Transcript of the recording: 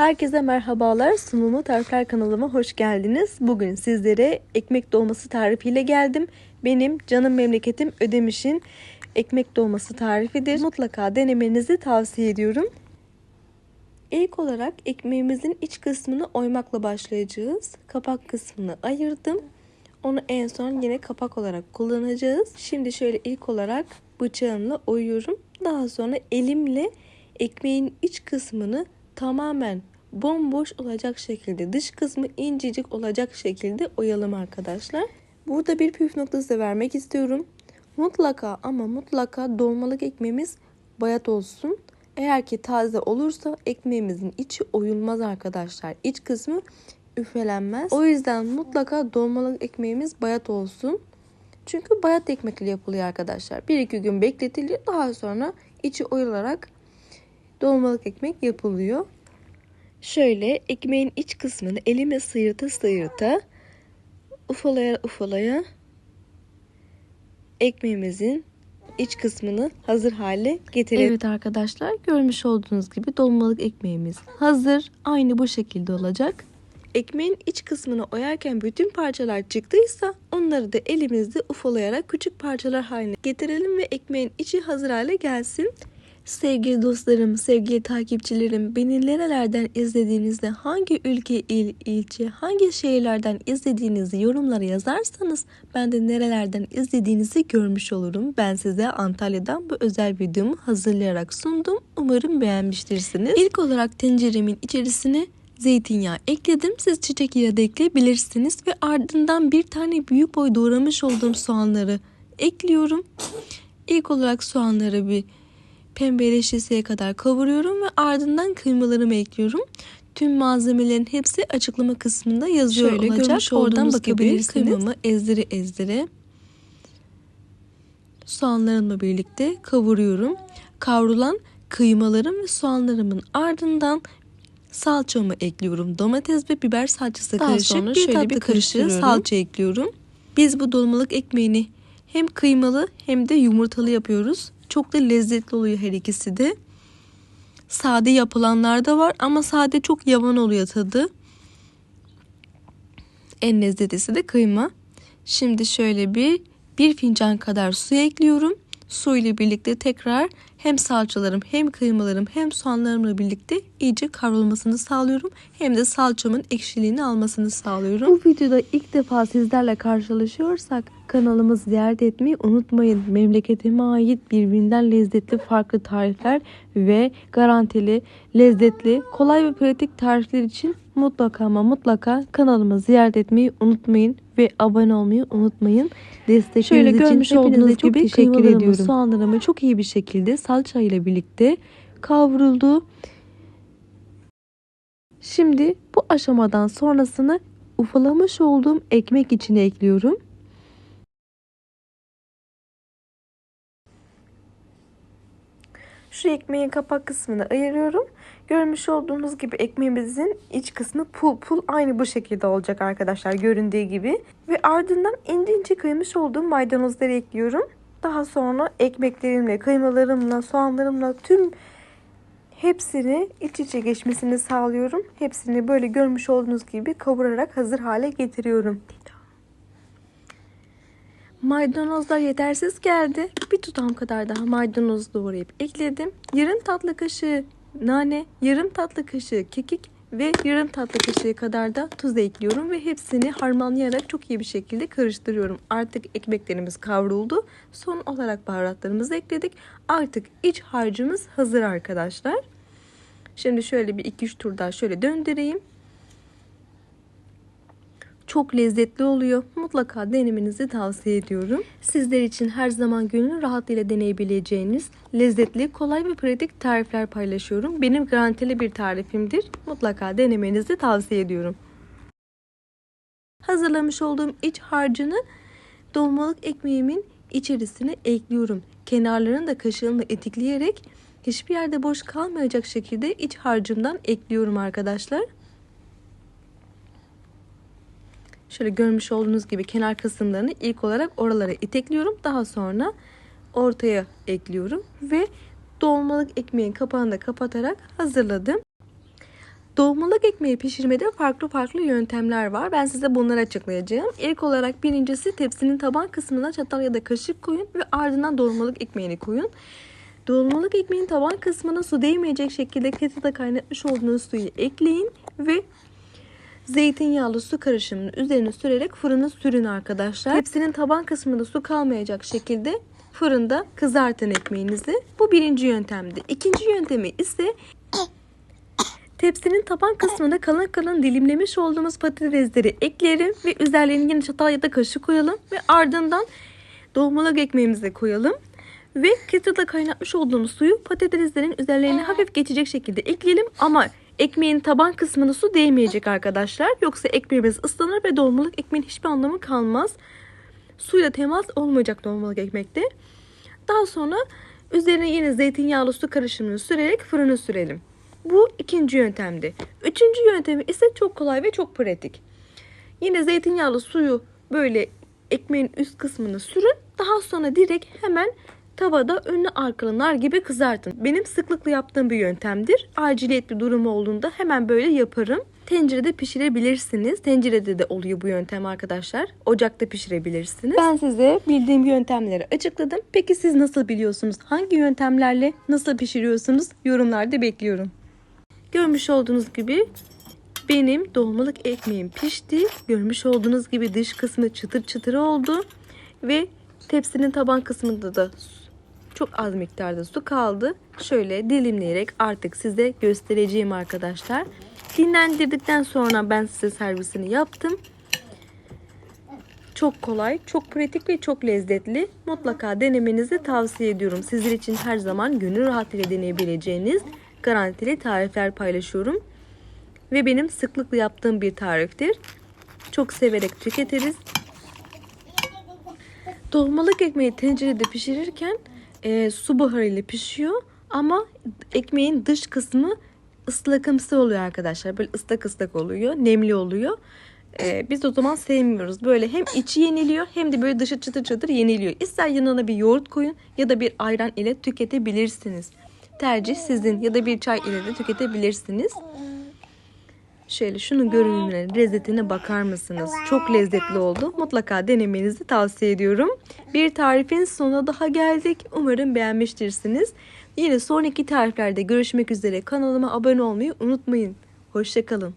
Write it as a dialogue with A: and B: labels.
A: Herkese merhabalar. Sunumlu Tarifler kanalıma hoş geldiniz. Bugün sizlere ekmek dolması tarifiyle geldim. Benim canım memleketim Ödemiş'in ekmek dolması tarifidir. Mutlaka denemenizi tavsiye ediyorum. İlk olarak ekmeğimizin iç kısmını oymakla başlayacağız. Kapak kısmını ayırdım. Onu en son yine kapak olarak kullanacağız. Şimdi şöyle ilk olarak bıçağımla oyuyorum. Daha sonra elimle ekmeğin iç kısmını tamamen bomboş olacak şekilde dış kısmı incecik olacak şekilde oyalım arkadaşlar. Burada bir püf noktası vermek istiyorum. Mutlaka ama mutlaka dolmalık ekmeğimiz bayat olsun. Eğer ki taze olursa ekmeğimizin içi oyulmaz arkadaşlar. İç kısmı üfelenmez. O yüzden mutlaka dolmalık ekmeğimiz bayat olsun. Çünkü bayat ekmekle yapılıyor arkadaşlar. 1-2 gün bekletiliyor. Daha sonra içi oyularak dolmalık ekmek yapılıyor. Şöyle ekmeğin iç kısmını elime sıyırta sıyırta ufalaya ufalaya ekmeğimizin iç kısmını hazır hale getirelim. Evet arkadaşlar görmüş olduğunuz gibi dolmalık ekmeğimiz hazır. Aynı bu şekilde olacak. Ekmeğin iç kısmını oyarken bütün parçalar çıktıysa onları da elimizde ufalayarak küçük parçalar haline getirelim ve ekmeğin içi hazır hale gelsin. Sevgili dostlarım, sevgili takipçilerim, beni nerelerden izlediğinizde, hangi ülke, il, ilçe, hangi şehirlerden izlediğinizi yorumlara yazarsanız ben de nerelerden izlediğinizi görmüş olurum. Ben size Antalya'dan bu özel videomu hazırlayarak sundum. Umarım beğenmiştirsiniz. İlk olarak tenceremin içerisine zeytinyağı ekledim. Siz çiçek yağı da ekleyebilirsiniz ve ardından bir tane büyük boy doğramış olduğum soğanları ekliyorum. İlk olarak soğanları bir pembeleşesiye kadar kavuruyorum ve ardından kıymalarımı ekliyorum. Tüm malzemelerin hepsi açıklama kısmında yazıyor
B: Şöyle
A: olacak. Oradan bakabilirsiniz. Kıymamı ezdire ezdire soğanlarımla birlikte kavuruyorum. Kavrulan kıymalarım ve soğanlarımın ardından salçamı ekliyorum. Domates ve biber salçası
B: Daha
A: karışık
B: sonra
A: bir
B: şöyle
A: tatlı
B: bir karıştırıyorum.
A: salça ekliyorum. Biz bu dolmalık ekmeğini hem kıymalı hem de yumurtalı yapıyoruz. Çok da lezzetli oluyor her ikisi de. Sade yapılanlar da var ama sade çok yavan oluyor tadı. En lezzetlisi de kıyma. Şimdi şöyle bir bir fincan kadar su ekliyorum. Su ile birlikte tekrar hem salçalarım hem kıymalarım hem soğanlarımla birlikte iyice kavrulmasını sağlıyorum. Hem de salçamın ekşiliğini almasını sağlıyorum. Bu videoda ilk defa sizlerle karşılaşıyorsak kanalımızı ziyaret etmeyi unutmayın. Memleketime ait birbirinden lezzetli farklı tarifler ve garantili, lezzetli, kolay ve pratik tarifler için mutlaka ama mutlaka kanalımı ziyaret etmeyi unutmayın ve abone olmayı unutmayın. Destekleriniz
B: Şöyle
A: için
B: görmüş
A: hepinize
B: olduğunuz
A: çok
B: gibi
A: teşekkür ediyorum. Soğanlarımı çok iyi bir şekilde salça ile birlikte kavruldu. Şimdi bu aşamadan sonrasını ufalamış olduğum ekmek içine ekliyorum. Şu ekmeğin kapak kısmını ayırıyorum. Görmüş olduğunuz gibi ekmeğimizin iç kısmı pul pul aynı bu şekilde olacak arkadaşlar göründüğü gibi. Ve ardından ince ince kıymış olduğum maydanozları ekliyorum. Daha sonra ekmeklerimle, kıymalarımla, soğanlarımla tüm hepsini iç içe geçmesini sağlıyorum. Hepsini böyle görmüş olduğunuz gibi kavurarak hazır hale getiriyorum. Maydanozlar yetersiz geldi. Bir tutam kadar daha maydanoz doğrayıp ekledim. Yarım tatlı kaşığı nane, yarım tatlı kaşığı kekik ve yarım tatlı kaşığı kadar da tuz ekliyorum ve hepsini harmanlayarak çok iyi bir şekilde karıştırıyorum. Artık ekmeklerimiz kavruldu. Son olarak baharatlarımızı ekledik. Artık iç harcımız hazır arkadaşlar. Şimdi şöyle bir 2-3 tur daha şöyle döndüreyim. Çok lezzetli oluyor. Mutlaka denemenizi tavsiye ediyorum. Sizler için her zaman gönül rahatlığıyla deneyebileceğiniz lezzetli, kolay ve pratik tarifler paylaşıyorum. Benim garantili bir tarifimdir. Mutlaka denemenizi tavsiye ediyorum. Hazırlamış olduğum iç harcını dolmalık ekmeğimin içerisine ekliyorum. Kenarlarını da kaşığımla etikleyerek hiçbir yerde boş kalmayacak şekilde iç harcımdan ekliyorum arkadaşlar. Şöyle görmüş olduğunuz gibi kenar kısımlarını ilk olarak oralara itekliyorum. Daha sonra ortaya ekliyorum ve dolmalık ekmeğin kapağını da kapatarak hazırladım. Doğmalık ekmeği pişirmede farklı farklı yöntemler var. Ben size bunları açıklayacağım. İlk olarak birincisi tepsinin taban kısmına çatal ya da kaşık koyun ve ardından dolmalık ekmeğini koyun. Dolmalık ekmeğin taban kısmına su değmeyecek şekilde kettle'da kaynatmış olduğunuz suyu ekleyin ve zeytinyağlı su karışımını üzerine sürerek fırına sürün arkadaşlar. Tepsinin taban kısmında su kalmayacak şekilde fırında kızartın ekmeğinizi. Bu birinci yöntemdi. İkinci yöntemi ise Tepsinin taban kısmına kalın kalın dilimlemiş olduğumuz patatesleri ekleyelim ve üzerlerine yine çatal ya da kaşık koyalım ve ardından dolmalık ekmeğimizi koyalım. Ve kettle'da kaynatmış olduğumuz suyu patateslerin üzerlerine hafif geçecek şekilde ekleyelim ama ekmeğin taban kısmına su değmeyecek arkadaşlar. Yoksa ekmeğimiz ıslanır ve dolmalık ekmeğin hiçbir anlamı kalmaz. Suyla temas olmayacak dolmalık ekmekte. Daha sonra üzerine yine zeytinyağlı su karışımını sürerek fırına sürelim. Bu ikinci yöntemdi. Üçüncü yöntemi ise çok kolay ve çok pratik. Yine zeytinyağlı suyu böyle ekmeğin üst kısmını sürün. Daha sonra direkt hemen tavada önlü arkalı nar gibi kızartın. Benim sıklıkla yaptığım bir yöntemdir. Aciliyet bir durum olduğunda hemen böyle yaparım. Tencerede pişirebilirsiniz. Tencerede de oluyor bu yöntem arkadaşlar. Ocakta pişirebilirsiniz. Ben size bildiğim yöntemleri açıkladım. Peki siz nasıl biliyorsunuz? Hangi yöntemlerle nasıl pişiriyorsunuz? Yorumlarda bekliyorum. Görmüş olduğunuz gibi benim dolmalık ekmeğim pişti. Görmüş olduğunuz gibi dış kısmı çıtır çıtır oldu. Ve tepsinin taban kısmında da çok az miktarda su kaldı. Şöyle dilimleyerek artık size göstereceğim arkadaşlar. Dinlendirdikten sonra ben size servisini yaptım. Çok kolay, çok pratik ve çok lezzetli. Mutlaka denemenizi tavsiye ediyorum. Sizler için her zaman gönül rahatlığıyla deneyebileceğiniz garantili tarifler paylaşıyorum. Ve benim sıklıkla yaptığım bir tariftir. Çok severek tüketiriz. Dolmalık ekmeği tencerede pişirirken e, su buharıyla pişiyor. Ama ekmeğin dış kısmı ıslakımsı oluyor arkadaşlar. Böyle ıslak ıslak oluyor. Nemli oluyor. Ee, biz o zaman sevmiyoruz. Böyle hem içi yeniliyor hem de böyle dışı çıtır çıtır yeniliyor. İster yanına bir yoğurt koyun ya da bir ayran ile tüketebilirsiniz. Tercih sizin ya da bir çay ile de tüketebilirsiniz. Şöyle şunun görünümüne, lezzetine bakar mısınız? Çok lezzetli oldu. Mutlaka denemenizi tavsiye ediyorum. Bir tarifin sonuna daha geldik. Umarım beğenmiştirsiniz. Yine sonraki tariflerde görüşmek üzere. Kanalıma abone olmayı unutmayın. Hoşçakalın.